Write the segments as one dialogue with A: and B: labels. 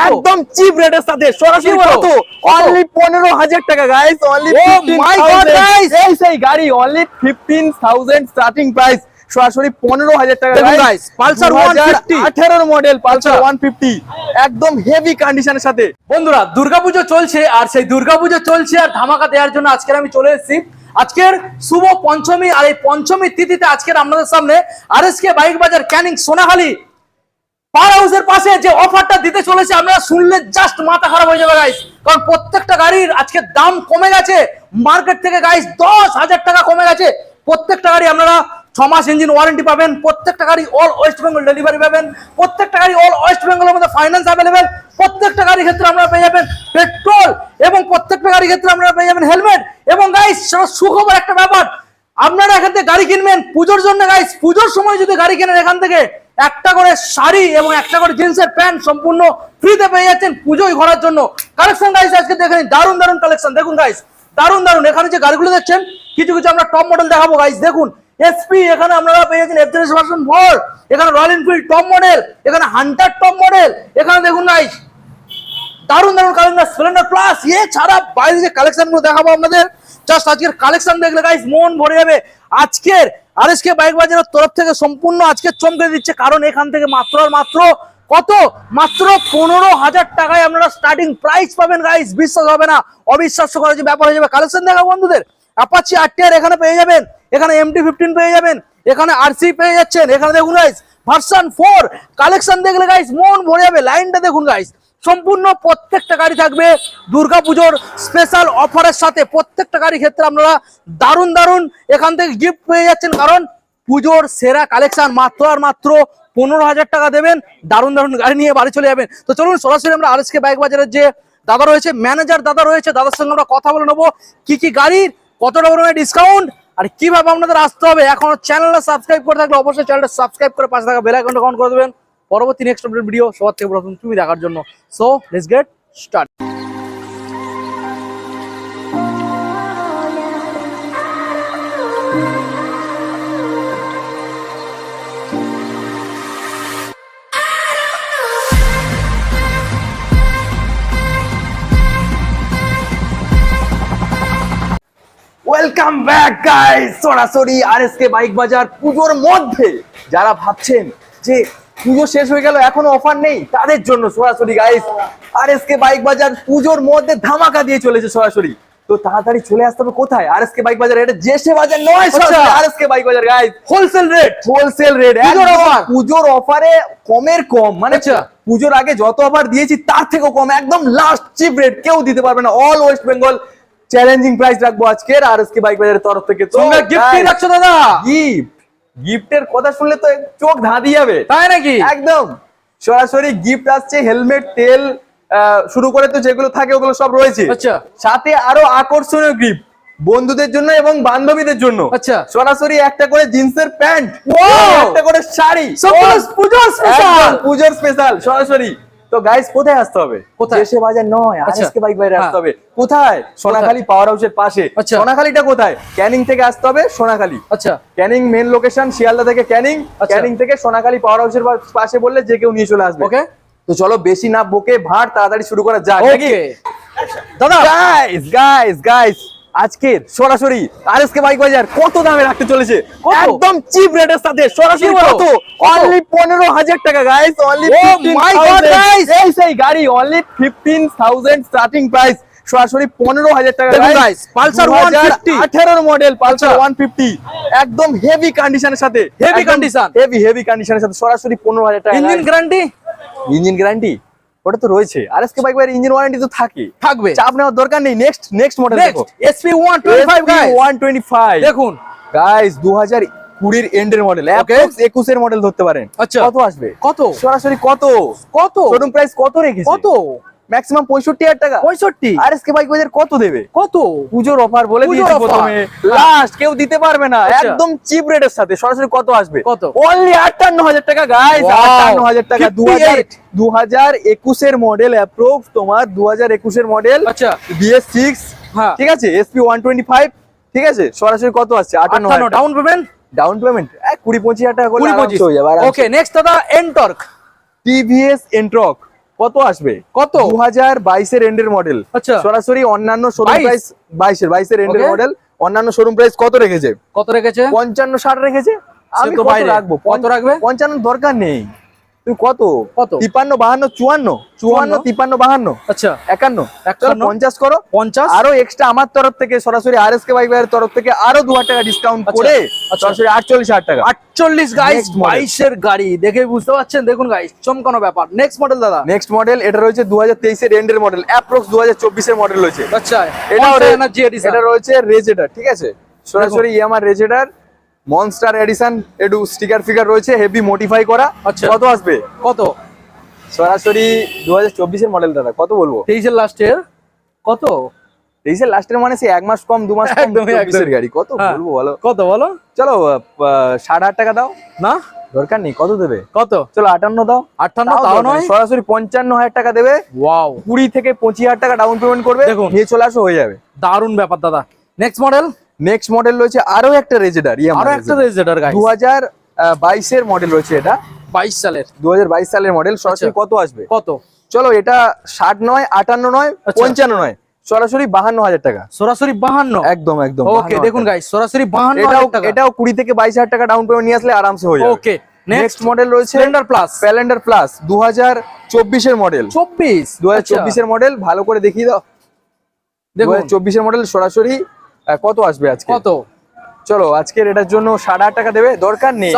A: একদম চিপ রেটের সাথে সরাসরি কত? অনলি পনেরো হাজার টাকা গাইস অনলি
B: Oh
A: এই সেই গাড়ি only fifteen thousand starting price সরাসরি পনেরো হাজার টাকা
B: দেখুন guys, Pulsar 150
A: আঠেরোর মডেল পালসার
B: আচ্ছা।
A: ওয়ান ফিফটি একদম হেভি কন্ডিশনের সাথে।
B: বন্ধুরা দুর্গাপুজো চলছে আর সেই দুর্গাপুজো চলছে আর ধামাকা দেওয়ার জন্য আজকে আমি চলে এসেছি। আজকের শুভ পঞ্চমী আর এই পঞ্চমী তিথিতে আজকের আপনাদের সামনে আর এস কে বাইক বাজার ক্যানিং সোনাহালি পাওয়ার হাউসের পাশে যে অফারটা দিতে চলেছে, আপনারা শুনলে জাস্ট মাথা খারাপ হয়ে যাবে গাইস কারণ প্রত্যেকটা গাড়ির আজকে দাম কমে গেছে। মার্কেট থেকে গাইস দশ হাজার টাকা কমে গেছে। প্রত্যেকটা গাড়ি আপনারা ছ মাস ইঞ্জিন ওয়ারেন্টি পাবেন। প্রত্যেকটা গাড়ি অল ওয়েস্ট বেঙ্গল ডেলিভারি পাবেন। প্রত্যেকটা গাড়ি অল ওয়েস্ট বেঙ্গলের মধ্যে ফাইন্যান্স অ্যাভেলেবেল প্রত্যেকটা গাড়ির ক্ষেত্রে আপনারা পেয়ে যাবেন পেট্রোল এবং প্রত্যেকটা গাড়ির ক্ষেত্রে আপনারা পেয়ে যাবেন হেলমেট এবং গাইস সুখবর একটা ব্যাপার, আপনারা এখান থেকে গাড়ি কিনবেন পুজোর জন্য গাইস পুজোর সময় যদি গাড়ি কেনেন এখান থেকে একটা করে শাড়ি এবং একটা করে জিন্সের প্যান্ট সম্পূর্ণ ফ্রিতে পেয়ে যাচ্ছেন পুজোয় ঘোরার জন্য। কালেকশন গাইস আজকে দেখেন দারুণ দারুণ কালেকশন দেখুন গাইস দারুণ দারুণ এখানে যে গাড়িগুলো দেখছেন, কিছু কিছু আমরা টপ মডেল দেখাবো গাইস দেখুন এসপি এখানে আপনারা পেয়ে যাচ্ছেন এফজেড ভার্সন ফোর এখানে রয়্যাল এনফিল্ড টপ মডেল এখানে হান্টার টপ মডেল এখানে দেখুন গাইস দারুণ দারুণ কালেকশন স্প্লেন্ডার প্লাস এ ছাড়া বাইরে যে কালেকশনগুলো দেখাবো আপনাদের জাস্ট আজকের কালেকশন দেখলে গাইস মন ভরে যাবে। আজকের আর এস কে বাইক বাজারের তরফ থেকে সম্পূর্ণ আজকে চমকে দিচ্ছে। কারণ এখান থেকে মাত্র আর মাত্র কত? মাত্র পনেরো হাজার টাকায় আপনারা স্টার্টিং প্রাইস পাবেন গাইস বিশ্বাস হবে না, অবিশ্বাস্য করার যে ব্যাপার হয়ে যাবে। কালেকশন দেখাবো বন্ধুদের। অ্যাপাচি আরটিআর এখানে পেয়ে যাবেন, এখানে এমটি ফিফটিন পেয়ে যাবেন, এখানে আরসি পেয়ে যাচ্ছেন। এখানে দেখুন গাইস ভার্সন ফোর কালেকশন দেখলে গাইস মন ভরে যাবে। লাইনটা দেখুন গাইস সম্পূর্ণ প্রত্যেকটা গাড়ি থাকবে দুর্গাপুজোর স্পেশাল অফারের সাথে প্রত্যেকটা গাড়ির ক্ষেত্রে আপনারা দারুণ দারুণ এখান থেকে গিফট পেয়ে যাচ্ছেন। কারণ পুজোর সেরা কালেকশন মাত্র আর মাত্র পনেরো হাজার টাকা দেবেন। দারুণ দারুণ গাড়ি নিয়ে বাড়ি চলে যাবেন। তো চলুন সরাসরি আমরা আর কে বাইক বাজারের যে দাদা রয়েছে ম্যানেজার দাদা রয়েছে, দাদার সঙ্গে আমরা কথা বলে নেব। কি কি গাড়ির কত টাকা ডিসকাউন্ট আর কীভাবে আপনাদের আসতে হবে? এখন চ্যানেলটা সাবস্ক্রাইব করে থাকলে অবশ্যই চ্যানেলটা সাবস্ক্রাইব করে পাশে থাকা বেল আইকনটা অন করে দেবেন। পরবর্তী নেক্সট আপডেট ভিডিও সবার থেকে প্রথম তুমি দেখার জন্য। So let's get start
A: welcome back guys সরাসরি আরএসকে বাইক বাজার পুজোর মধ্যে। যারা ভাবছেন যে পুজো শেষ হয়ে গেল এখনও অফার নেই। তাদের জন্য সরাসরি গাইস আরএসকে বাইক বাজার পুজোর মধ্যে ধামাকা দিয়ে চলেছে সরাসরি। তো তাড়াতাড়ি চলে আসতে হবে কোথায়? আরএসকে বাইক বাজার এটা জেসে বাজার নয়
B: আচ্ছা।
A: আরএসকে বাইক বাজার guys
B: wholesale rate
A: wholesale rate
B: পুজোর offer?
A: পুজোর অফারে কমের কম। মানে
B: আচ্ছা।
A: পুজোর আগে যত অফার দিয়েছি তার থেকেও কম। একদম লাস্ট চিপ রেট কেউ দিতে পারবে না। All West Bengal challenging price রাখব আজকের আর এসকে বাইক বাজারের তরফ থেকে।
B: তোমরা গিফট রাখছো দাদা।
A: গিফট গিফটের কথা শুনলে তো চোখ ধাঁধি যাবে।
B: তাই নাকি?
A: একদম। সরাসরি গিফট আসছে হেলমেট তেল শুরু করে তো যেগুলো থাকে ওগুলো সব রয়েছে।
B: আচ্ছা।
A: সাথে আরও আকর্ষণীয় গিফট বন্ধুদের জন্য এবং বান্ধবীদের জন্য।
B: আচ্ছা।
A: সরাসরি একটা করে জিন্সের প্যান্ট একটা করে শাড়ি।
B: স্পেশাল
A: পুজোর স্পেশাল সরাসরি। তো গাইস কোথায় আসতে হবে?
B: কোথায়?
A: দেশে বাজার নয়
B: আচ্ছা।
A: আজকে বাইক বাইরে আসতে
B: হ্যাঁ।
A: হবে। কোথায়? সোনাখালী পাওয়ার হাউসের পাশে।
B: আচ্ছা।
A: সোনাখালীটা কোথায়? ক্যানিং থেকে আসতে হবে সোনাখালী।
B: আচ্ছা।
A: ক্যানিং মেন লোকেশন শিয়ালদা থেকে ক্যানিং।
B: আচ্ছা।
A: ক্যানিং থেকে সোনাখালী পাওয়ার হাউসের পাশে বললে যে কেউ নিয়ে চলে আসবে।
B: ওকে
A: তো চলো বেশি না বকে ভাট তাড়াতাড়ি শুরু করা যাক।
B: দাদা!
A: গাইস গাইস গাইস আজকের সরাসরি আরএসকে বাইক বাজার কত দামে রাখতে চলেছে? একদম চিপ রেটের সাথে সরাসরি কত? অনলি পনেরো হাজার টাকা গাইস অনলি
B: Oh!
A: এই সেই গাড়ি only fifteen thousand starting price সরাসরি পনেরো হাজার টাকা
B: দেখুন guys, Pulsar 150
A: আঠেরোর মডেল পালসার। ওয়ান ফিফটি একদম হেভি কন্ডিশনের সাথে।
B: Heavy condition?
A: হেভি হেভি কন্ডিশনের সাথে সরাসরি পনেরো হাজার টাকা
B: ইঞ্জিন গ্যারান্টি
A: ইঞ্জিন গ্যারান্টি ওটা তো রয়েছে। আর এসকে বাইক বাইরের ইঞ্জিন ওয়ারেন্টি তো থাকে।
B: থাকবে।
A: চাপ নেওয়ার দরকার নেই। নেক্সট নেক্সট মডেল দেখো।
B: এসপি 125 গাইস
A: 125
B: দেখুন।
A: গাইস 2020 এর এন্ডের মডেল
B: একুশ
A: 21 এর মডেল ধরতে পারেন।
B: আচ্ছা।
A: কত আসবে?
B: কত?
A: সরাসরি কত?
B: কত?
A: শোরুম প্রাইস কত রেখেছে?
B: কত?
A: ম্যাক্সিমাম 65000 টাকা।
B: 65
A: আর এসকে বাইক বাজার কত দেবে?
B: কত?
A: পুজোর অফার বলে দিয়েছি। প্রথমে।
B: হ্যাঁ।
A: লাস্ট কেউ দিতে পারবে না।
B: আচ্ছা।
A: একদম চিপ রেটের সাথে। সরাসরি কত আসবে?
B: কত?
A: অনলি 58000 টাকা গাইস
B: Wow!
A: 58000 টাকা।
B: 58
A: 2021 এর মডেল অ্যাপ্রক্স তোমার। 2021 এর মডেল
B: আচ্ছা।
A: BS6
B: হ্যাঁ।
A: ঠিক আছে? SP 125 ঠিক আছে? সরাসরি কত আসছে?
B: 58
A: 58
B: ডাউন পেমেন্ট
A: ডাউন পেমেন্ট 20 25000 টাকা করলে
B: 20
A: হয়ে যাবে।
B: ওকে নেক্সট দাদা এনটর্ক
A: টিভিএস এন্ট্রক কত আসবে?
B: কত?
A: দু হাজার বাইশের এন্ডের মডেল
B: আচ্ছা।
A: সরাসরি অন্যান্য শোরুম প্রাইস বাইশের বাইশের এন্ডের মডেল অন্যান্য শোরুম প্রাইস কত রেখেছে?
B: কত রেখেছে?
A: পঞ্চান্ন ষাট রেখেছে। আমি
B: তো
A: কত
B: বাইরে।
A: রাখব?
B: কত রাখবে?
A: পঞ্চান্ন দরকার নেই। তুই কত?
B: কত?
A: তিপ্পান্ন বাহান্ন চুয়ান্ন। চুয়ান্ন তিপ্পান্ন বাহান্ন।
B: আচ্ছা।
A: একান্ন। পঞ্চাশ করো।
B: পঞ্চাশ?
A: আরও এক্সট্রা আমার তরফ থেকে সরাসরি আর এস কে বাইকের তরফ থেকে আরও দু হাজার টাকা ডিসকাউন্ট
B: আচ্ছা,
A: করে
B: আচ্ছা।
A: সরাসরি আটচল্লিশ হাজার টাকা।
B: আটচল্লিশ গাইস বাইশের গাড়ি। দেখে বুঝতে পারছেন? দেখুন গাইস চমকানো ব্যাপার। নেক্সট মডেল দাদা।
A: নেক্সট মডেল এটা রয়েছে দু হাজার তেইশের এন্ডের মডেল অ্যাপ্রক্স দু হাজার চব্বিশের মডেল রয়েছে।
B: আচ্ছা
A: এটা রয়েছে রেজেডার ঠিক আছে? সরাসরি ইয়ামার রেজেডার মনস্টার এডিশন একটু স্টিকার ফিগার রয়েছে হেভি মডিফাই করা।
B: আচ্ছা।
A: কত আসবে?
B: কত?
A: সরাসরি দু হাজার চব্বিশের মডেল দাদা কত বলব?
B: তেইশের লাস্টের কত?
A: তেইশের লাস্টের মানে সে এক মাস কম দু মাস কম
B: একদমই,
A: গাড়ি। কত
B: হ্যাঁ।
A: বলব বলো?
B: কত বলো?
A: চলো টাকা দাও।
B: না?
A: দরকার নেই কত দেবে?
B: কত?
A: চলো আটান্ন দাও।
B: আটান্ন
A: তাও
B: তাও নয়?
A: সরাসরি পঞ্চান্ন হাজার টাকা দেবে।
B: ওয়াও
A: কুড়ি থেকে পঁচিশ হাজার টাকা ডাউন পেমেন্ট করবে। নিয়ে চলে আসো হয়ে যাবে।
B: দারুণ ব্যাপার দাদা। নেক্সট মডেল
A: নেক্সট মডেল রয়েছে আরও একটা রেজেডার
B: আরও একটা রেজেডার গাইস
A: দু হাজার বাইশের মডেল রয়েছে এটা।
B: বাইশ সালের।
A: দু হাজার বাইশ সালের মডেল সরাসরি
B: আচ্ছা।
A: কত আসবে?
B: কত?
A: চলো এটা ষাট নয় আটান্ন নয়
B: আচ্ছা।
A: পঞ্চান্ন নয় সরাসরি বাহান্ন হাজার টাকা।
B: সরাসরি বাহান্ন?
A: একদম একদম
B: ওকে দেখুন গাইস সরাসরি বাহান্ন
A: এটাও
B: হাজার টাকা।
A: এটাও কুড়ি থেকে বাইশ হাজার টাকা ডাউন পেমেন্ট নিয়ে আসলে আরামসে হয়ে যাবে।
B: ওকে
A: নেক্সট মডেল রয়েছে
B: স্প্লেন্ডার প্লাস
A: প্যালেন্ডার প্লাস দু হাজার চব্বিশের মডেল
B: চব্বিশ?
A: দু হাজার চব্বিশের মডেল ভালো করে দেখিয়ে দাও। দু
B: দেখুন।
A: হাজার চব্বিশের মডেল সরাসরি কত আসবে আজকে?
B: কত?
A: চলো আজকের এটার জন্য সাড়ে আট টাকা দেবে দরকার নেই।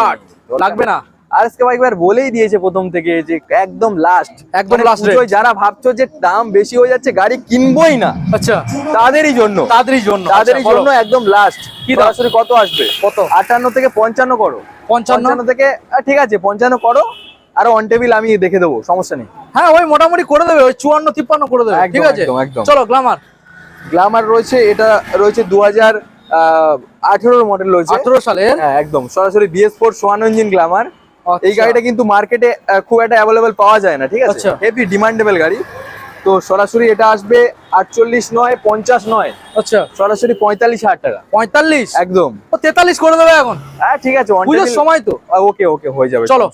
B: লাগবে না।
A: আর আজকে একবার বলেই দিয়েছে প্রথম থেকে যে একদম লাস্ট
B: একদম last
A: যারা ভাবছ যে দাম বেশি হয়ে যাচ্ছে গাড়ি কিনবোই না।
B: আচ্ছা।
A: তাদেরই জন্য।
B: তাদেরই জন্য।
A: তাদেরই
B: আচ্ছা,
A: জন্য একদম লাস্ট
B: কি?
A: সরাসরি কত আসবে?
B: কত?
A: আটান্ন থেকে পঞ্চান্ন করো।
B: পঞ্চান্ন?
A: থেকে ঠিক আছে পঞ্চান্ন করো। আরও অন টেবিল আমি দেখে দেবো সমস্যা নেই।
B: হ্যাঁ ওই মোটামুটি করে দেবে ওই চুয়ান্ন তিপ্পান্ন করে দেবে ঠিক আছে। চলো গ্লামার
A: গ্লামার রয়েছে এটা রয়েছে দু হাজার আঠেরোর মডেল রয়েছে।
B: আঠারো সালের?
A: হ্যাঁ একদম। সরাসরি বিএস ফোর সোয়ান ইঞ্জিন গ্লামার। এই
B: আচ্ছা।
A: গাড়িটা কিন্তু মার্কেটে খুব একটা অ্যাভেলেবেল পাওয়া যায় না ঠিক আছে?
B: আচ্ছা।
A: হেভি ডিমান্ডেবল গাড়ি। তো সরাসরি এটা আসবে আটচল্লিশ নয় পঞ্চাশ নয়।
B: আচ্ছা।
A: সরাসরি পঁয়তাল্লিশ হাজার টাকা।
B: পঁয়তাল্লিশ?
A: একদম।
B: ও তেতাল্লিশ করে দেবে এখন?
A: হ্যাঁ ঠিক আছে
B: সময় তো?
A: ওকে ওকে হয়ে যাবে।
B: চলো।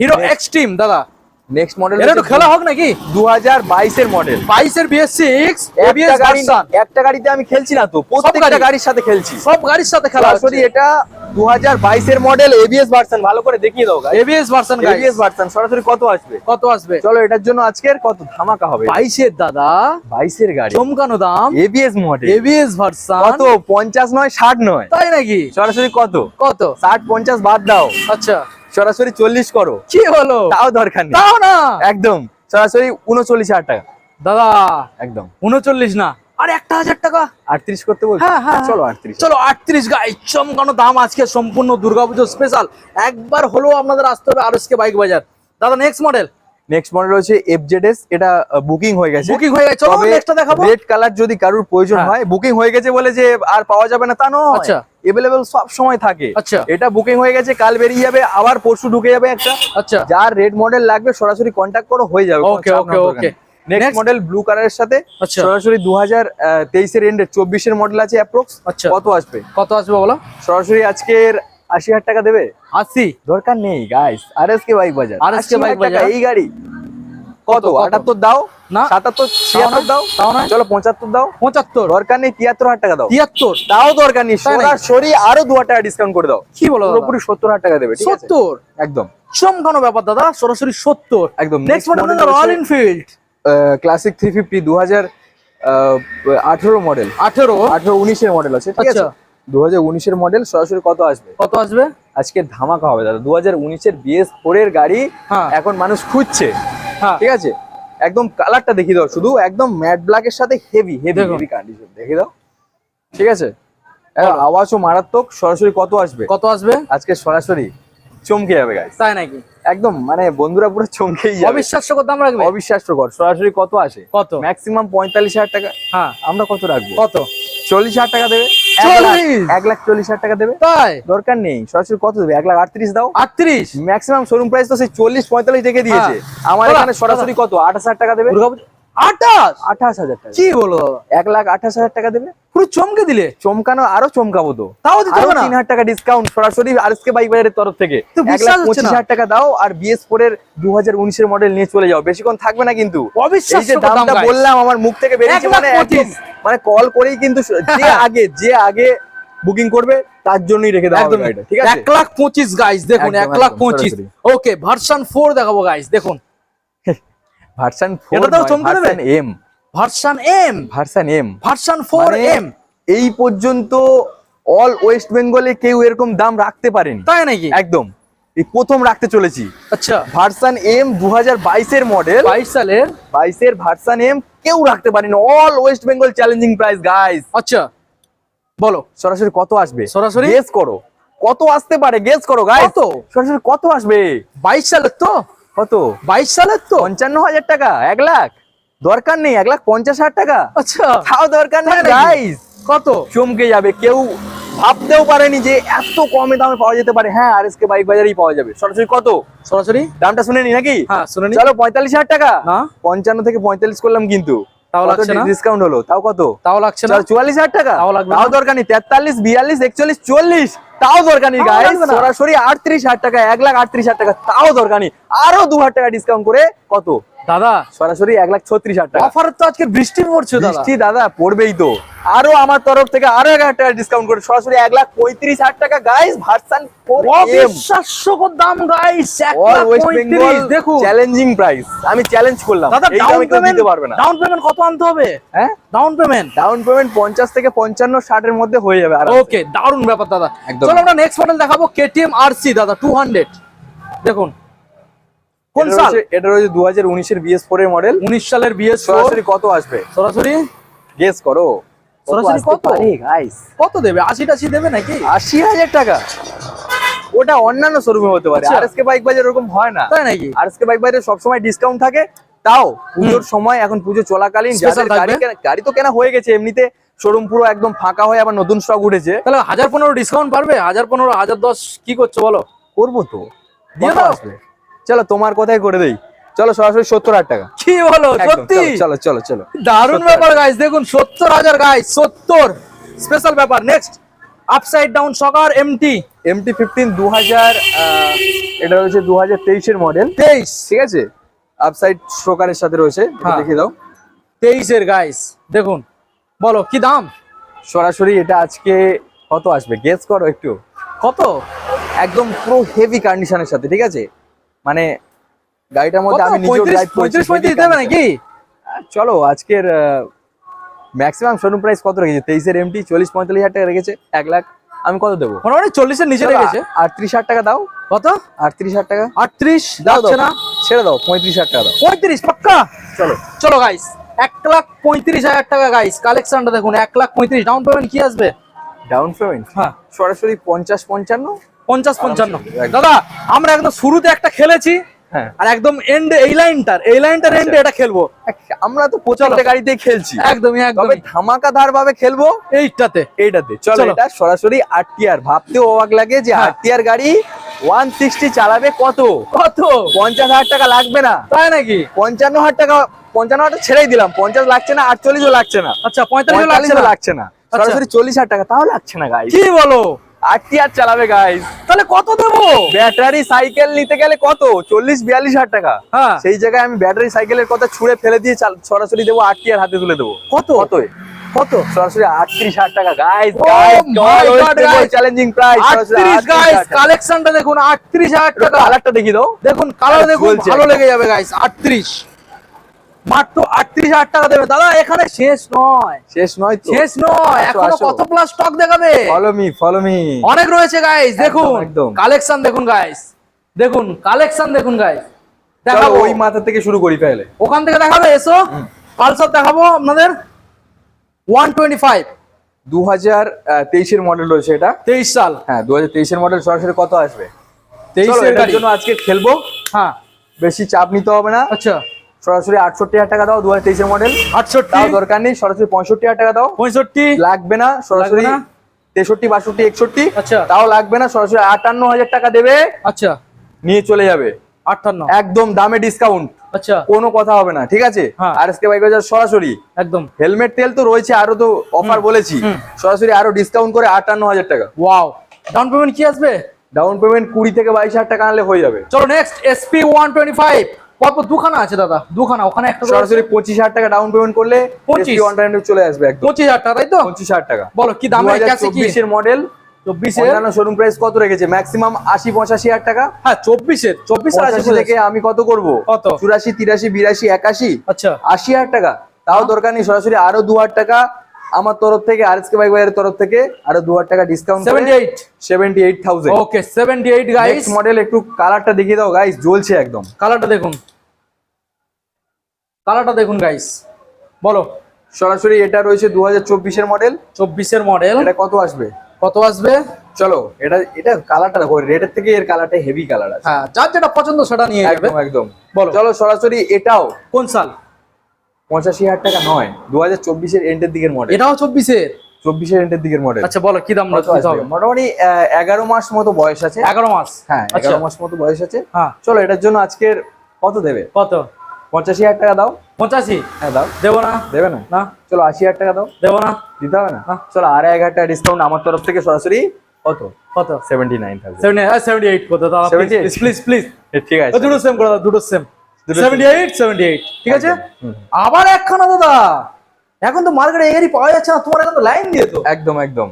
B: হিরো এক্সট্রিম দাদা।
A: নেক্সট মডেল
B: এটা একটু খেলা হোক নাকি?
A: দু হাজার বাইশের মডেল
B: বাইশের বিএস সিক্স
A: একটা গাড়ি একটা গাড়িতে আমি খেলছি না তো প্রত্যেকটা
B: গাড়ি।
A: গাড়ির সাথে খেলছি।
B: সব গাড়ির সাথে খেলা
A: সরাসরি এটা দু হাজার বাইশের মডেল এবিএস ভার্সন ভালো করে দেখিয়ে দাও
B: এবিএস ভার্সন
A: এবিএস ভার্সন সরাসরি কত আসবে?
B: কত আসবে?
A: চলো এটার জন্য আজকের কত ধামাকা হবে?
B: বাইশের দাদা
A: বাইশের গাড়ি।
B: চমকানো দাম।
A: এবিএস মডেল
B: এবিএস ভার্সন
A: কত? পঞ্চাশ নয় ষাট নয়।
B: তাই নাকি?
A: সরাসরি কত?
B: কত?
A: ষাট পঞ্চাশ বাদ দাও।
B: আচ্ছা।
A: সরাসরি চল্লিশ করো।
B: কি হলো?
A: তাও দরকার নেই।
B: তাও না?
A: একদম। সরাসরি উনচল্লিশ হাজার টাকা।
B: দাদা
A: একদম।
B: উনচল্লিশ না। আর একটা হাজার টাকা?
A: আটত্রিশ করতে বলছি?
B: হ্যাঁ, হ্যাঁ,
A: চলো আটত্রিশ।
B: চলো আটত্রিশ গাই চমকানো দাম আজকে সম্পূর্ণ দুর্গাপুজো স্পেশাল একবার হলেও আপনাদের আসতে হবে আরএসকে বাইক বাজার। দাদা নেক্সট মডেল
A: নেক্সট মডেল রয়েছে এফজেডএস এটা বুকিং হয়ে গেছে।
B: বুকিং হয়ে গেছে। চলো নেক্সটটা দেখাবো।
A: রেড কালার যদি কারোর প্রয়োজন
B: হ্যাঁ।
A: হয় বুকিং হয়ে গেছে বলে যে আর পাওয়া যাবে না তা নয়।
B: আচ্ছা।
A: এভেলেবেল সব সময় থাকে।
B: আচ্ছা।
A: এটা বুকিং হয়ে গেছে কাল বেরিয়ে যাবে আবার পরশু ঢুকে যাবে একটা।
B: আচ্ছা।
A: যার রেড মডেল লাগবে সরাসরি কন্ট্যাক্ট করো হয়ে যাবে।
B: Okay okay okay
A: next model blue কালারের সাথে
B: আচ্ছা।
A: সরাসরি দু হাজার তেইশের এন্ডে চব্বিশের মডেল আছে অ্যাপ্রক্স
B: আচ্ছা।
A: কত আসবে?
B: কত আসবে বলো?
A: সরাসরি আজকের আশি হাজার টাকা দেবে।
B: আশি?
A: দরকার নেই guys R S K bike বাজার।
B: RSK
A: 80,000
B: বাইক বাজার।
A: এই গাড়ি। কত? আটাত্তর দাও।
B: না।
A: সাতাত্তর ছিয়াত্তর দাও।
B: তাও না।
A: চলো পঁচাত্তর দাও।
B: পঁচাত্তর।
A: দরকার নেই তিয়াত্তর হাজার টাকা দাও।
B: তিয়াত্তর।
A: তাও দরকার নেই সরাসরি আরও দু হাজার টাকা ডিসকাউন্ট করে দাও।
B: কি বলো
A: পুরোপুরি সত্তর হাজার টাকা দেবে ঠিক আছে?
B: সত্তর।
A: একদম।
B: চমকানো ব্যাপার দাদা সরাসরি সত্তর।
A: একদম।
B: Next model Royal Enfield
A: Classic three fifty দু হাজার আঠেরো মডেল
B: আঠেরো?
A: আঠেরো উনিশের মডেল আছে ঠিক আছে
B: আচ্ছা।
A: দু হাজার উনিশের মডেল সরাসরি কত আসবে?
B: কত আসবে?
A: আজকে ধামাকা হবে দাদা দু হাজার উনিশের বিএস ফোর এর গাড়ি
B: হ্যাঁ।
A: এখন মানুষ খুঁজছে। ঠিক আছে? একদম কালারটা দেখিয়ে দাও শুধু একদম ম্যাট ব্ল্যাক এর সাথে হেভি হেভি হেভি কন্ডিশন দেখিয়ে দাও। ঠিক আছে? আওয়াজও মারাত্মক সরাসরি কত আসবে?
B: কত আসবে?
A: আজকে সরাসরি চমকে যাবে গাইস
B: তাই নাকি?
A: একদম মানে বন্ধুরা পুরো চমকেই যাবে।
B: অবিশ্বাস্য দাম রাখবে?
A: অবিশ্বাস্যকর সরাসরি কত আসে?
B: কত?
A: ম্যাক্সিমাম পঁয়তাল্লিশ হাজার টাকা।
B: হ্যাঁ।
A: আমরা কত রাখব?
B: কত?
A: চল্লিশ হাজার টাকা দেবে। এক লাখ-
B: চল্লিশ?
A: হাজার টাকা দেবে।
B: তাই?
A: দরকার নেই। সরাসরি কত দেবে? এক লাখ আটত্রিশ দাও।
B: আটত্রিশ?
A: ম্যাক্সিমাম শোরুম প্রাইস তো সেই চল্লিশ পঁয়তাল্লিশ রেখে দিয়েছে।
B: হ্যাঁ।
A: আমার এখানে সরাসরি কত? আঠাশ হাজার টাকা দেবে।
B: আঠাশ?
A: আঠাশ হাজার টাকা।
B: কি বলো? দাদা
A: এক লাখ আঠাশ হাজার টাকা দেবে।
B: পুরো চমকে দিলে?
A: চমকানো আরও চমকাবো তো।
B: তাও দিতে
A: আরও
B: হবে না?
A: তিন হাজার টাকা ডিসকাউন্ট সরাসরি আরএসকে বাইক বাজারের তরফ থেকে।
B: তো
A: এক লাখ পঁচিশ হাজার টাকা দাও আর বিএস ফোর এর দু হাজার উনিশের মডেল নিয়ে চলে যাও। বেশিক্ষণ থাকবে না কিন্তু।
B: অবিশ্বাস্য
A: দামটা বললাম আমার মুখ থেকে বেরিয়েছে মানে। মানে কল করেই কিন্তু যে আগে যে আগে বুকিং করবে তার জন্যই রেখে ঠিক আছে?
B: এক লাখ পঁচিশ গাইস দেখুন এক লাখ পঁচিশ। ওকে ভার্সন ফোর দেখাবো গাইস দেখুন।
A: ভার্সন ফোর
B: এটাতেও চমকে দেবে?
A: M.
B: Version M?
A: Version M.
B: Version four
A: মানে
B: এম?
A: এই পর্যন্ত অল ওয়েস্ট বেঙ্গলে কেউ এরকম দাম রাখতে পারেনি।
B: তাই নাকি?
A: একদম। এই প্রথম রাখতে চলেছি।
B: আচ্ছা।
A: ভার্সন এম দু বাইশের মডেল।
B: বাইশ সালের
A: বাইশের ভার্সন এম কেউ রাখতে পারেনি। All West Bengal challenging price guys
B: আচ্ছা। বলো।
A: সরাসরি কত আসবে?
B: সরাসরি?
A: গেস করো। কত আসতে পারে? গেস করো গাইস
B: কত?
A: সরাসরি কত আসবে?
B: বাইশ সালের তো?
A: কত?
B: বাইশ সালের তো।
A: পঞ্চান্ন হাজার টাকা এক লাখ। দরকার নেই এক লাখ পঞ্চাশ হাজার টাকা।
B: আচ্ছা।
A: তাও দরকার নেই? গাইস
B: কত?
A: চমকে যাবে কেউ ভাবতেও পারেনি যে এত কমে দামে পাওয়া যেতে পারে। হ্যাঁ আর এসকে বাইক বাজারেই পাওয়া যাবে। সরাসরি কত?
B: সরাসরি?
A: দামটা শুনে নি নাকি?
B: হ্যাঁ শুনে নি।
A: চলো পঁয়তাল্লিশ হাজার টাকা। পঞ্চান্ন থেকে পঁয়তাল্লিশ করলাম কিন্তু।
B: তাও লাগছে না?
A: ডিসকাউন্ট হলো? তাও কত?
B: তাও লাগছে না?
A: চলো চুয়াল্লিশ হাজার টাকা।
B: তাও লাগবে
A: তাও? দরকার নেই। তেতাল্লিশ বিয়াল্লিশ একচল্লিশ চল্লিশ তাও দরকার নেই গাইস সরাসরি আটত্রিশ হাজার টাকা এক লাখ আটত্রিশ হাজার টাকা তাও দরকার নেই। আরও দু হাজার টাকা ডিসকাউন্ট করে কত?
B: দাদা?
A: সরাসরি এক লাখ ছত্রিশ হাজার টাকা।
B: অফার তো আজকে বৃষ্টি পড়ছে
A: বৃষ্টি দাদা পড়বেই তো। আরও আমার তরফ থেকে আরও এক হাজার টাকা ডিসকাউন্ট করে সরাসরি এক লাখ পঁয়ত্রিশ হাজার টাকা গাইস ভার্সান
B: অবিশ্বাস্যকর দাম গাইস দেখুন।
A: চ্যালেঞ্জিং প্রাইস আমি চ্যালেঞ্জ করলাম।
B: দাদা ডাউন পেমেন্ট
A: দিতে পারবে না।
B: ডাউন পেমেন্ট কত আনতে হবে?
A: হ্যাঁ?
B: ডাউন পেমেন্ট
A: ডাউন পেমেন্ট পঞ্চাশ থেকে পঞ্চান্ন ষাটের মধ্যে হয়ে যাবে আর
B: ওকে দারুণ ব্যাপার দাদা। চলো আমরা নেক্সট মডেল দেখাবো কেটিএম আরসি দাদা 200 দেখুন কোন সাল?
A: এটা রয়েছে দু হাজার উনিশের বিএস ফোর এর মডেল
B: 19 সালের বিএস
A: সরাসরি কত আসবে?
B: সরাসরি?
A: গেস করো।
B: সরাসরি কত?
A: গাইস
B: কত দেবে? 80 টাশি দেবে নাকি?
A: আশি হাজার টাকা। ওটা অন্যান্য শোরুমে হতে পারে।
B: আচ্ছা।
A: আর এসকে বাইক বাজার এরকম হয় না।
B: তাই নাকি?
A: আর এসকে বাইক বাজারে সবসময় ডিসকাউন্ট থাকে। তাও পুজোর সময় এখন পুজো চলাকালীন গাড়ি গাড়ি তো কেনা হয়ে গেছে এমনিতে শোরুম পুরো একদম ফাঁকা হয়ে আবার নতুন স্টক উঠেছে।
B: তাহলে হাজার পনেরো ডিসকাউন্ট পারবে? হাজার পনেরো হাজার দশ কি করছ বলো?
A: করব তো।
B: দিয়ে
A: আসবে? চলো তোমার কথাই করে দেই। চলো সরাসরি সত্তর হাজার টাকা।
B: কি বলো? সত্যি?
A: চলো চলো চলো
B: দারুণ
A: 70,000
B: ব্যাপার গাইস দেখুন সত্তর হাজার গাইস সত্তর। স্পেশাল ব্যাপার next upside down shocker MT
A: MT fifteen দু হাজার এটা রয়েছে দু হাজার তেইশের মডেল
B: তেইশ।
A: ঠিক আছে? আপসাইড স্ট্রোকারের সাথে রয়েছে
B: হ্যাঁ।
A: দেখিয়ে দাও।
B: তেইশের গাইস দেখুন। বলো কি দাম?
A: সরাসরি এটা আজকে কত আসবে? গেস করো একটু।
B: কত?
A: একদম পুরো হেভি কন্ডিশনের সাথে ঠিক আছে? মানে গাড়িটার মধ্যে? আমি নিজেও
B: পঁয়ত্রিশ
A: ড্রাইভ
B: পঁয়ত্রিশ পঁয়ত্রিশ দেবে নাকি?
A: চলো আজকের ম্যাক্সিমাম শোরুম প্রাইস কত রেখেছে? তেইশের এমটি চল্লিশ পঁয়তাল্লিশ হাজার টাকা রেখেছে এক লাখ। আমি কত দেবো?
B: মোটামুটি চল্লিশের নিচে লেগেছে
A: আটত্রিশ হাজার টাকা দাও।
B: কত?
A: আটত্রিশ হাজার টাকা।
B: আটত্রিশ
A: দাও
B: যাচ্ছে
A: দাও
B: না।
A: ছেড়ে দাও পঁয়ত্রিশ হাজার টাকা দাও।
B: পঁয়ত্রিশ পাক্কা?
A: চলো।
B: চলো গাইস এক লাখ পঁয়ত্রিশ হাজার টাকা গাইস কালেকশনটা দেখুন এক লাখ পঁয়ত্রিশ ডাউন পেমেন্ট কি আসবে?
A: ডাউন পেমেন্ট
B: হ্যাঁ।
A: সরাসরি পঞ্চাশ পঞ্চান্ন?
B: পঞ্চাশ পঞ্চান্ন দাদা আমরা একদম শুরুতে একটা খেলেছি
A: হ্যাঁ।
B: আর একদম এন্ড এই লাইনটার এই লাইনটার এন্ডে এটা খেলব।
A: আমরা তো প্রচণ্ড গাড়িতে খেলছি।
B: একদমই
A: তবে
B: একদমই
A: ভাবে খেলব।
B: এইটাতে।
A: এইটাতে। চলো
B: চলো।
A: এটা সরাসরি আরটিআর ভাবতেও অবাক লাগে যে
B: হ্যাঁ।
A: আরটিআর গাড়ি ওয়ান সিক্সটি চালাবে কত?
B: কত?
A: পঞ্চাশ হাজার টাকা লাগবে না।
B: তাই নাকি?
A: পঞ্চান্ন হাজার টাকা পঞ্চান্ন হাজার ছেড়েই দিলাম। পঞ্চাশ লাগছে না আটচল্লিশও লাগছে না।
B: আচ্ছা পঁয়তাল্লিশ লাগছে না।
A: লাগছে না। সরাসরি চল্লিশ হাজার টাকা। তাও লাগছে না গাইস
B: কি বলো?
A: চালাবে গাইস
B: তাহলে কত দেবো?
A: ব্যাটারি সাইকেল নিতে গেলে কত? চল্লিশ বিয়াল্লিশ হাজার টাকা।
B: হ্যাঁ।
A: সেই জায়গায় আমি ব্যাটারি সাইকেলের কথা ছুঁড়ে ফেলে দিয়ে সরাসরি দেবো হাতে তুলে দেবো।
B: কত?
A: কত
B: কত?
A: সরাসরি আটত্রিশ হাজার টাকা গাইস! চ্যালেঞ্জিং প্রাইস
B: আটত্রিশ গাইস কালেকশনটা দেখুন আটত্রিশ হাজার টাকা।
A: কালারটা দেখিয়ে দাও।
B: দেখুন কালার দেখুন ভালো লেগে যাবে গাইস আটত্রিশ। মাত্র আটত্রিশ হাজার টাকা দেবে। দাদা এখানে শেষ নয়।
A: শেষ নয়
B: শেষ নয়।
A: এখনও
B: কত প্লাস স্টক দেখাবে?
A: ফলো মি ফলো মি
B: অনেক রয়েছে গাইস দেখুন
A: একদম।
B: কালেকশন দেখুন গাইস দেখুন কালেকশন দেখুন গাইস দেখাবো।
A: ওই মাথা থেকে শুরু করি তাহলে।
B: ওখান থেকে দেখাবে এসো। পালসার দেখাবো আপনাদের। ওয়ান টোয়েন্টি ফাইভ
A: দু হাজার তেইশের মডেল রয়েছে এটা।
B: তেইশ সাল।
A: হ্যাঁ দু হাজার তেইশের মডেল সরাসরি কত আসবে?
B: তেইশের
A: জন্য আজকে খেলব।
B: হ্যাঁ।
A: বেশি চাপ নিতে হবে না।
B: আচ্ছা।
A: সরাসরি আটষট্টি হাজার টাকা দাও দু হাজার তেইশের মডেল
B: আটষট্টি?
A: দরকার নেই সরাসরি পঁয়ষট্টি হাজার টাকা দাও।
B: পঁয়ষট্টি?
A: লাগবে না সরাসরি
B: না?
A: তেষট্টি বাষট্টি একষট্টি।
B: আচ্ছা।
A: তাও লাগবে না সরাসরি আটান্ন হাজার টাকা দেবে।
B: আচ্ছা।
A: নিয়ে চলে যাবে।
B: আটান্ন।
A: একদম দামে ডিসকাউন্ট
B: আচ্ছা।
A: কোনো কথা হবে না ঠিক আছে?
B: হ্যাঁ।
A: আর এস কে বাইক বাজার সরাসরি।
B: একদম।
A: হেলমেট তেল তো রয়েছে আরও তো অফার বলেছি। সরাসরি আরও ডিসকাউন্ট করে আটান্ন হাজার টাকা।
B: ওয়াও ডাউন পেমেন্ট কি আসবে?
A: ডাউন পেমেন্ট কুড়ি থেকে বাইশ হাজার টাকা আনলে হয়ে যাবে।
B: চলো next SP one twenty five পরপর দুখানা আছে দাদা দুখানা ওখানে একটা
A: সরাসরি পঁচিশ হাজার টাকা ডাউন পেমেন্ট করলে
B: 25
A: ওয়ান চলে আসবে একদম।
B: পঁচিশ হাজার টাকা তাই তো?
A: পঁচিশ হাজার টাকা।
B: বলো কি দামে
A: চব্বিশের মডেল অন্যান্য শোরুম প্রাইস কত রেখেছে? ম্যাক্সিমাম আশি পঁচাশি হাজার টাকা।
B: হ্যাঁ চব্বিশের
A: পঁচাশি থেকে আমি কত করব?
B: কত?
A: চুরাশি তিরাশি বিরাশি একাশি
B: আচ্ছা।
A: আশি হাজার টাকা। তাও দরকার নেই সরাসরি আরও দু হাজার টাকা আমার তরফ থেকে আর এস কে বাইক বাইরের তরফ থেকে আরও দু হাজার টাকা discount
B: seventy eight
A: seventy eight thousand
B: okay seventy eight guys
A: model একটু কালারটা দেখিয়ে দাও গাইস জ্বলছে একদম।
B: কালারটা দেখুন। কালারটা দেখুন গাইস বলো।
A: সরাসরি এটা রয়েছে দু হাজার চব্বিশের মডেল
B: চব্বিশের মডেল
A: এটা কত আসবে?
B: কত আসবে?
A: চলো এটা এটা কালারটা দেখো রেডের থেকে এর কালারটা হেভি কালার আছে।
B: হ্যাঁ যার যেটা পছন্দ সেটা নিয়ে যাবে।
A: একদম একদম।
B: বলো।
A: চলো সরাসরি এটাও।
B: কোন সাল?
A: পঁচাশি হাজার টাকা নয় দু হাজার চব্বিশের এন্ডের দিকের মডেল
B: এটাও চব্বিশের?
A: চব্বিশের এন্ডের দিকের মডেল
B: আচ্ছা বলো কি দাম
A: মোটামুটি এগারো মাস মতো বয়স আছে।
B: এগারো মাস?
A: হ্যাঁ
B: আচ্ছা।
A: এগারো মাস মতো বয়স আছে।
B: হ্যাঁ।
A: চলো এটার জন্য আজকের কত দেবে?
B: কত?
A: পঁচাশি হাজার টাকা দাও।
B: পঁচাশি?
A: হ্যাঁ দাও।
B: দেবো না।
A: দেবে না?
B: না।
A: চলো আশি হাজার টাকা দাও।
B: দেবো না।
A: দিতে হবে না। চলো আর এক হাজার টাকা ডিসকাউন্ট আমার তরফ থেকে সরাসরি কত?
B: কত?
A: Seventy nine thousand
B: seventy eight কত? দাও
A: 78?
B: প্লিজ প্লিজ
A: ঠিক আছে।
B: দুটো সেম করে দাও দুটো সেম
A: দুটো
B: সেভেন্টি এইট সেভেন্টি এইট ঠিক আছে? আবার একখানা দাদা এখন তো মার্কেটে এরই পাওয়া যাচ্ছে না তোমার এখন তো লাইন দিয়ে তো।
A: একদম একদম।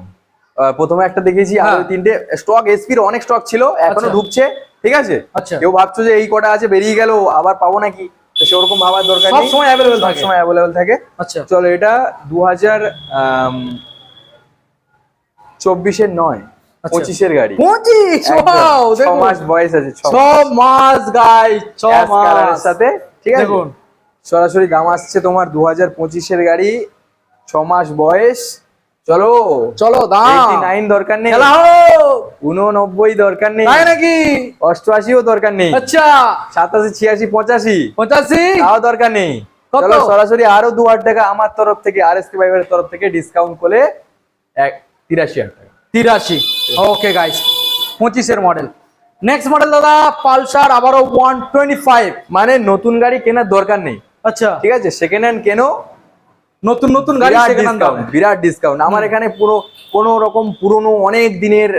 A: প্রথমে একটা দেখেছি আর
B: হ্যাঁ।
A: তিনটে স্টক এসপির অনেক স্টক ছিল এখনও
B: আচ্ছা।
A: ঢুকছে ঠিক আছে?
B: আচ্ছা।
A: কেউ ভাবছ যে এই কটা আছে বেরিয়ে গেল আবার পাবো নাকি? তো সেরকম ভাবার দরকার
B: সব
A: নেই।
B: সময় অ্যাভেলেবেল থাকে।
A: সময় অ্যাভেলেবেল থাকে।
B: আচ্ছা।
A: চলো এটা দু হাজার চব্বিশের নয়। পঁচিশের গাড়ি।
B: পঁচিশ।
A: ছ মাস বয়স আছে ছ
B: মাস। গাই ছ মাস।
A: সাথে ঠিক আছে? সরাসরি দাম আসছে তোমার দু হাজার পঁচিশের গাড়ি ছ মাস বয়স। চলো।
B: চলো দাম।
A: নাইন দরকার নেই। উননব্বই দরকার নেই।
B: নাকি?
A: অষ্টআশিও দরকার নেই।
B: আচ্ছা।
A: সাতাশি ছিয়াশি পঁচাশি।
B: পঁচাশি?
A: তাও দরকার নেই। চলো সরাসরি আরও দু হাজার টাকা আমার তরফ থেকে আর এস কে বাইকের তরফ থেকে ডিসকাউন্ট করে এক তিরাশি হাজার টাকা।
B: তিরাশি। ওকে গাইস পঁচিশের মডেল নেক্সট মডেল দাদা পালসার আবারও ওয়ান টোয়েন্টি ফাইভ
A: মানে নতুন গাড়ি কেনার দরকার নেই।
B: আচ্ছা।
A: ঠিক আছে? সেকেন্ড হ্যান্ড কেনো?
B: নতুন নতুন গাড়ি
A: বিরাট
B: সেকেন্ড হ্যান্ড দাম
A: ডিসকাউন্ট বিরাট ডিসকাউন্ট আমার এখানে পুরো কোনো রকম পুরনো অনেক দিনের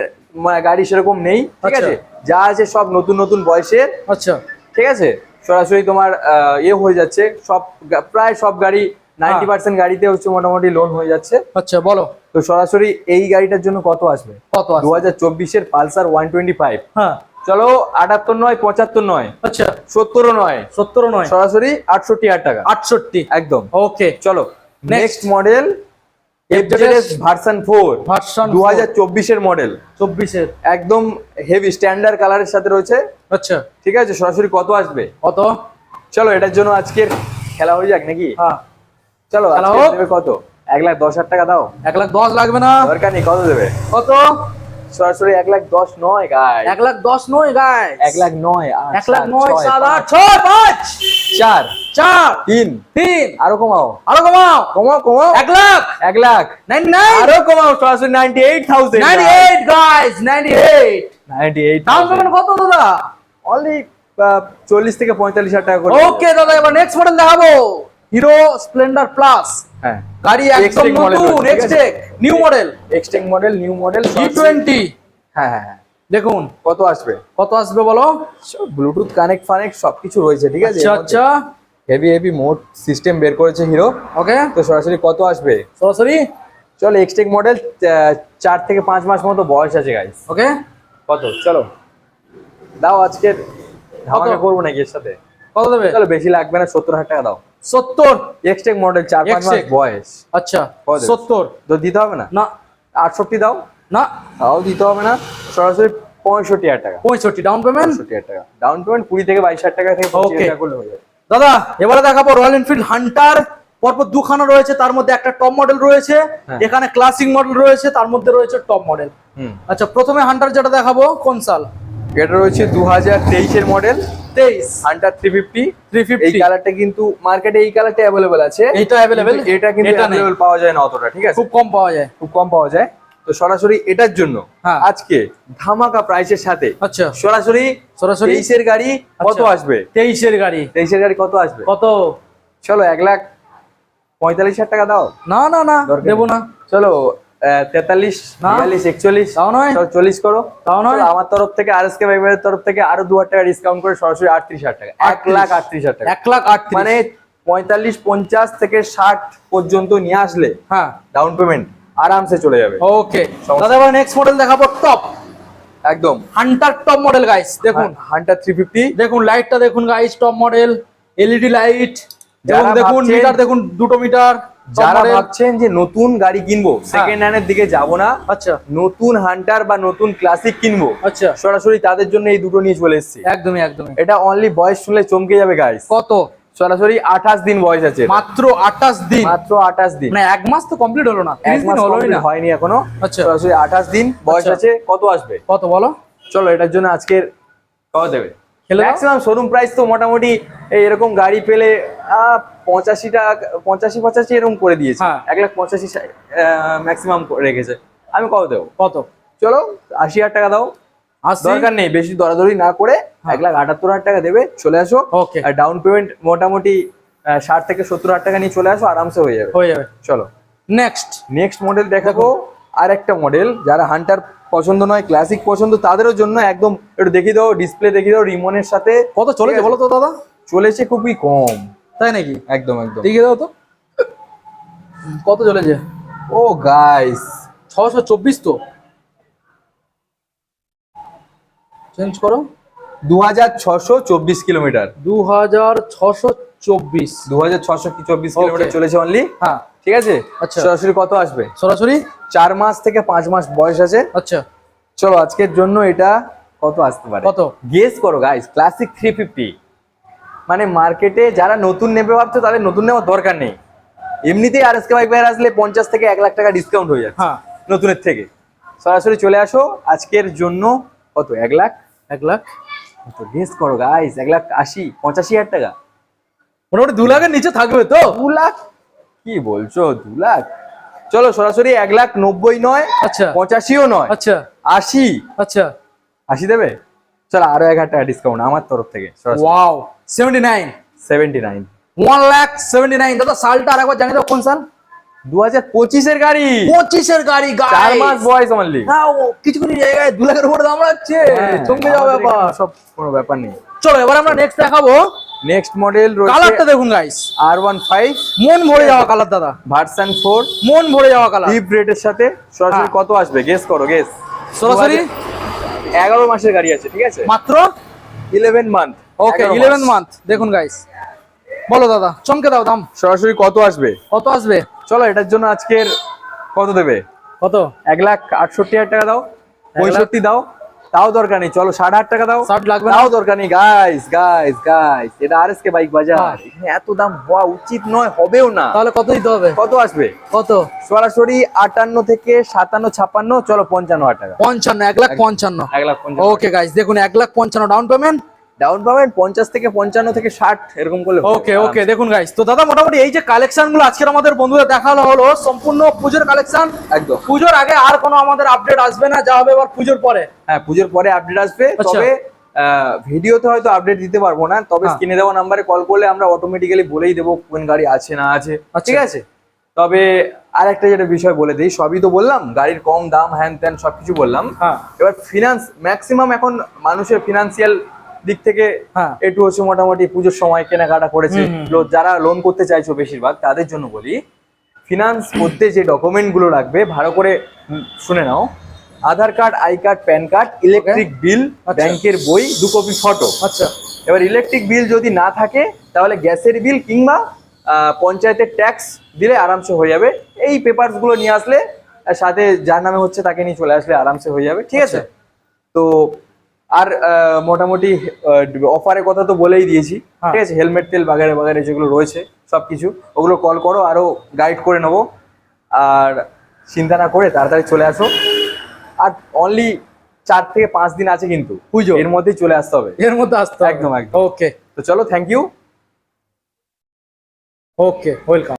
A: মানে গাড়ি সেরকম নেই। ঠিক
B: আচ্ছা।
A: আছে? যা আছে সব নতুন নতুন বয়সের।
B: আচ্ছা।
A: ঠিক আছে? সরাসরি তোমার ইয়ে হয়ে যাচ্ছে। সব প্রায় সব গাড়ি নাইনটি পার্সেন্ট গাড়িতে হচ্ছে মোটামুটি লোন হয়ে যাচ্ছে।
B: আচ্ছা বলো।
A: তো সরাসরি এই গাড়িটার জন্য কত আসবে?
B: কত
A: দু হাজার চব্বিশের পালসার ওয়ান টোয়েন্টি ফাইভ।
B: হ্যাঁ।
A: চলো আটাত্তর নয় পঁচাত্তর নয়।
B: আচ্ছা।
A: সত্তরও নয়।
B: সত্তর নয়।
A: সরাসরি আটষট্টি হাজার টাকা।
B: আটষট্টি।
A: একদম।
B: ওকে।
A: চলো next model FZS version four
B: Version
A: দু হাজার চব্বিশের মডেল
B: চব্বিশের।
A: একদম হেভি স্ট্যান্ডার্ড কালারের সাথে রয়েছে।
B: আচ্ছা।
A: ঠিক আছে সরাসরি কত আসবে?
B: কত?
A: চলো এটার জন্য আজকের খেলা হয়ে যাক নাকি?
B: হ্যাঁ।
A: চলো কত? এক লাখ দশ হাজার টাকা দাও।
B: এক লাখ দশ লাগবে না।
A: দরকার নেই কত দেবে?
B: কত?
A: সরাসরি এক লাখ দশ নয় গাই
B: এক লাখ দশ নয় গাই
A: এক লাখ নয়
B: এক লাখ নয় সাত আট ছয় পাঁচ।
A: চার।
B: চার।
A: তিন।
B: তিন।
A: আরও কমাও।
B: আরও কমাও।
A: কমাও কমাও।
B: এক লাখ।
A: এক লাখ।
B: নাইনটি নাইন
A: আরও কমাও সরাসরি ninety eight thousand
B: ninety eight guys ninety eight
A: ninety eight
B: down payment কত দাদা?
A: অনলি চল্লিশ থেকে পঁয়তাল্লিশ হাজার টাকা করে
B: ওকে দাদা এবার নেক্সট মডেল দেখাবো। হিরো স্প্লেন্ডার প্লাস
A: হ্যাঁ।
B: গাড়ি একদম নতুন Xtec new model
A: Xtec model new model
B: G twenty
A: হ্যাঁ হ্যাঁ
B: দেখুন।
A: কত আসবে?
B: কত আসবে বলো?
A: ব্লুটুথ কানেক্ট ফানেক্ট সবকিছু রয়েছে ঠিক আছে?
B: আচ্ছা আচ্ছা।
A: হেভি হেভি মোড সিস্টেম বের করেছে হিরো
B: ওকে
A: তো সরাসরি কত আসবে?
B: সরাসরি?
A: চলো এক্সটেক মডেল চার থেকে পাঁচ মাস মতো বয়স আছে গাইস
B: ওকে
A: কত? চলো। দাও আজকের ধামাকা করব নাকি এর সাথে?
B: কত দেবে?
A: চলো বেশি লাগবে না সত্তর হাজার টাকা দাও।
B: সত্তর।
A: এক্সটেক মডেল চার পাঁচ মাস বয়স।
B: আচ্ছা? সত্তর।
A: তো দিতে হবে না?
B: না।
A: আটষট্টি দাও।
B: না।
A: তাও দিতে হবে না। সরাসরি পঁয়ষট্টি হাজার টাকা।
B: পঁয়ষট্টি ডাউন পেমেন্ট
A: টাকা। ডাউন পেমেন্ট কুড়ি থেকে বাইশ হাজার টাকা থেকে হয়ে যাবে।
B: দাদা এবারে দেখাবো রয়্যাল এনফিল্ড হান্টার পরপর দুখানা রয়েছে। তার মধ্যে একটা টপ মডেল রয়েছে।
A: হ্যাঁ।
B: এখানে ক্লাসিক মডেল রয়েছে। তার মধ্যে রয়েছে টপ মডেল আচ্ছা প্রথমে হান্টার যেটা দেখাবো কোন সাল?
A: এটা রয়েছে দু হাজার তেইশের মডেল
B: তেইশ।
A: হান্টার থ্রি ফিফটি
B: থ্রি
A: এই
B: ফিফটি
A: কালারটা কিন্তু মার্কেটে এই কালারটা অ্যাভেলেবেল আছে।
B: এইটা available?
A: এটা কিন্তু অ্যাভেলেবেল পাওয়া যায় না অতটা ঠিক আছে?
B: খুব কম পাওয়া যায়।
A: খুব কম পাওয়া যায়। তো সরাসরি এটার জন্য
B: হ্যাঁ।
A: আজকে ধামাকা প্রাইসের সাথে
B: আচ্ছা।
A: সরাসরি
B: সরাসরি?
A: তেইশের গাড়ি কত
B: আচ্ছা।
A: আসবে?
B: তেইশের গাড়ি।
A: তেইশের গাড়ি কত আসবে?
B: কত?
A: চলো এক লাখ পঁয়তাল্লিশ হাজার টাকা দাও।
B: না না না দেবো না।
A: চলো তেতাল্লিশ। বিয়াল্লিশ একচল্লিশ।
B: তাও নয়।
A: চল্লিশ করো।
B: তাও নয়।
A: আমার তরফ থেকে আর এস কে ভাইবারের তরফ থেকে আরও দু হাজার টাকা ডিসকাউন্ট করে সরাসরি আটত্রিশ হাজার টাকা। এক লাখ আটত্রিশ হাজার টাকা।
B: এক লাখ আট
A: মানে পঁয়তাল্লিশ পঞ্চাশ থেকে ষাট পর্যন্ত নিয়ে আসলে
B: হ্যাঁ।
A: ডাউন পেমেন্ট আরামসে চলে যাবে।
B: ওকে দাদা এবার নেক্সট মডেল দেখাবো টপ
A: একদম।
B: হান্টার টপ মডেল গাইস দেখুন।
A: হান্টার থ্রি ফিফটি
B: দেখুন লাইটটা দেখুন guys top model LED light এবং দেখুন মিটার দেখুন দুটো মিটার
A: যারা ভাবছেন যে নতুন গাড়ি কিনবো। সেকেন্ড হ্যান্ডের দিকে যাব না
B: আচ্ছা।
A: নতুন হান্টার বা নতুন ক্লাসিক কিনবো
B: আচ্ছা।
A: সরাসরি তাদের জন্য এই দুটো নিয়ে চলে এসেছি।
B: একদমই একদমই।
A: এটা অনলি বয়স শুনলে চমকে যাবে গাইস
B: কত?
A: সরাসরি আঠাশ দিন বয়স আছে
B: মাত্র আঠাশ দিন?
A: মাত্র আঠাশ দিন।
B: মানে এক মাস তো কমপ্লিট হলো না
A: এক মাস
B: হলোই না?
A: হয়নি এখনও।
B: আচ্ছা।
A: সরাসরি আঠাশ দিন বয়স
B: আচ্ছা।
A: আছে কত আসবে?
B: কত বলো?
A: চলো এটার জন্য আজকের কত দেবে ম্যাক্সিমাম শোরুম প্রাইস তো মোটামুটি এরকম গাড়ি পেলে আহ, পঁচাশি পঁচাশি এরকম করে দিয়েছে।
B: হ্যাঁ।
A: এক লাখ পঁচাশি ম্যাক্সিমাম রেখেছে। আমি কত দেবো?
B: কত?
A: চলো আশি হাজার টাকা দাও। দরকার নেই বেশি দরাদরি না করে
B: হ্যাঁ।
A: এক লাখ আটাত্তর হাজার টাকা দেবে চলে আসো. আর ডাউন পেমেন্ট মোটামুটি ষাট থেকে সত্তর হাজার টাকা নিয়ে চলে আসো আরামসে হয়ে যাবে।
B: হয়ে যাবে।
A: চলো।
B: নেক্সট
A: নেক্সট মডেল দেখাবো। আর একটা মডেল যারা হান্টার পছন্দ নয় ক্লাসিক পছন্দ তাদেরও জন্য একদম একটু দেখিয়ে দাও ডিসপ্লে দেখিয়ে দাও রিমনের সাথে।
B: কত চলেছে বলো তো দাদা?
A: চলেছে খুবই কম।
B: তাই নাকি?
A: একদম একদম।
B: দেখিয়ে দাও তো। কত চলেছে?
A: ও গাইস
B: ছশো চব্বিশ তো। চেঞ্জ করো।
A: দু হাজার ছশো চব্বিশ কিলোমিটার।
B: দু হাজার ছশো চব্বিশ।
A: দু হাজার ছশো চব্বিশ কিলোমিটার চলেছে অনলি
B: হ্যাঁ।
A: ঠিক আছে?
B: আচ্ছা।
A: সরাসরি কত আসবে?
B: সরাসরি?
A: চার মাস থেকে পাঁচ মাস বয়স আছে।
B: আচ্ছা।
A: চলো আজকের জন্য এটা কত আসতে পারে?
B: কত?
A: গেস করো গাইস ক্লাসিক থ্রি ফিফটি মানে মার্কেটে যারা নতুন নেবে ভাবছ তাদের নতুন নেওয়ার দরকার নেই। এমনিতেই আর এসকে বাইক বাইরে আসলে পঞ্চাশ থেকে এক লাখ টাকা ডিসকাউন্ট হয়ে যাচ্ছে
B: হ্যাঁ।
A: নতুনের থেকে। সরাসরি চলে আসো আজকের জন্য কত? এক লাখ?
B: এক লাখ।
A: কত? গেস করো গাইস এক লাখ আশি পঁচাশি হাজার টাকা।
B: মোটামুটি দু লাখের নিচে থাকবে তো?
A: দু লাখ? কি বলছো? দু লাখ? চলো সরাসরি এক লাখ নব্বই নয়
B: আচ্ছা।
A: পঁচাশিও নয়
B: আচ্ছা।
A: আশি।
B: আচ্ছা।
A: আশি দেবে? চলো আরও এক হাজার টাকা ডিসকাউন্ট আমার তরফ থেকে
B: wow seventy nine.
A: Seventy nine.
B: One lakh seventy nine. দাদা সালটা আর একবার দাও কোন সাল?
A: দু হাজার পঁচিশের গাড়ি।
B: পঁচিশের গাড়ি
A: চার মাস বয়স অনলি
B: কিছু কিছু জায়গায় দু লাখের উপরে দাম রাখছে চমকে যাও ব্যাপার।
A: সব কোনো ব্যাপার নেই।
B: চলো এবার আমরা নেক্সট দেখাবো।
A: নেক্সট মডেল
B: কালারটা দেখুন গাইস
A: আর ওয়ান ফাইভ
B: মন ভরে যাওয়া কালার দাদা।
A: ভার্সন
B: মন ভরে যাওয়া কালার
A: ডিপ রেটের সাথে সরাসরি
B: হ্যাঁ।
A: কত আসবে? গেস করো গেস
B: সরাসরি?
A: এগারো মাসের গাড়ি আছে ঠিক আছে?
B: মাত্র?
A: Eleven month
B: okay eleven month দেখুন গাইস বলো দাদা চমকে দাও দাম।
A: সরাসরি কত আসবে?
B: কত আসবে?
A: চলো এটার জন্য আজকের কত দেবে?
B: কত?
A: এক লাখ আটষট্টি হাজার টাকা দাও পঁয়ষট্টি দাও তাও দরকার নেই চলো সাড়ে আট টাকা দাও।
B: 60 লাগবে
A: তাও দরকার নেই গাইস গাইস গাইস এটা আর এস কে বাইক বাজার।
B: হ্যাঁ।
A: এত দাম হওয়া উচিত নয় হবেও না।
B: তাহলে কত দিতে হবে?
A: কত আসবে?
B: কত?
A: সরাসরি আটান্ন থেকে সাতান্ন ছাপ্পান্ন চলো পঞ্চান্ন হাজার টাকা।
B: পঞ্চান্ন এক লাখ পঞ্চান্ন।
A: এক লাখ
B: ওকে গাইস দেখুন এক লাখ পঞ্চান্ন ডাউন পেমেন্ট
A: ডাউন পেমেন্ট পঞ্চাশ থেকে পঞ্চান্ন থেকে ষাট এরকম করলে
B: ওকে ওকে দেখুন গাইস তো দাদা মোটামুটি এই যে কালেকশনগুলো আজকের আমাদের বন্ধুদের দেখানো হলো সম্পূর্ণ পুজোর কালেকশন
A: একদম।
B: পুজোর আগে আর কোনো আমাদের আপডেট আসবে না যা হবে এবার পুজোর পরে।
A: হ্যাঁ পুজোর পরে আপডেট আসবে
B: আচ্ছা।
A: তবে ভিডিওতে হয়তো আপডেট দিতে পারব না তবে
B: হ্যাঁ।
A: স্ক্রিনে দেওয়া নাম্বারে কল করলে আমরা অটোমেটিক্যালি বলেই দেবো কোন গাড়ি আছে না আছে
B: আচ্ছা।
A: ঠিক আছে? তবে আর একটা যেটা বিষয় বলে দিই সবই তো বললাম গাড়ির কম দাম হ্যান ত্যান সবকিছু বললাম।
B: হ্যাঁ।
A: এবার ফিনান্স ম্যাক্সিমাম এখন মানুষের ফিনান্সিয়াল দিক থেকে
B: হ্যাঁ।
A: একটু হচ্ছে মোটামুটি পুজোর সময় কেনাকাটা করেছে। যারা লোন করতে চাইছো বেশিরভাগ তাদের জন্য বলি ফিনান্স করতে যে ডকুমেন্টগুলো লাগবে ভালো করে শুনে নাও। Aadhaar card I card PAN card electric bill. ব্যাংকের বই দু কপি ফটো
B: আচ্ছা।
A: এবার ইলেকট্রিক বিল যদি না থাকে তাহলে গ্যাসের বিল কিংবা পঞ্চায়েতের ট্যাক্স দিলে আরামসে হয়ে যাবে। এই পেপারসগুলো নিয়ে আসলে সাথে যার নামে হচ্ছে তাকে নিয়ে চলে আসলে আরামসে হয়ে যাবে। ঠিক আছে?
B: আচ্ছা।
A: তো আর মোটামুটি অফারের কথা তো বলেই দিয়েছি।
B: হ্যাঁ।
A: ঠিক আছে? হেলমেট তেল বাগারে বাগারে যেগুলো রয়েছে সবকিছু ওগুলো কল করো আরও গাইড করে নেব। আর চিন্তা না করে তাড়াতাড়ি চলে আসো। আর অনলি চার থেকে পাঁচ দিন আছে কিন্তু।
B: পুজো।
A: এর মধ্যেই চলে আসতে হবে।
B: এর মধ্যে আসতে হবে।
A: একদম, একদম।
B: ওকে
A: তো চলো থ্যাংক ইউ
B: ওকে ওয়েলকাম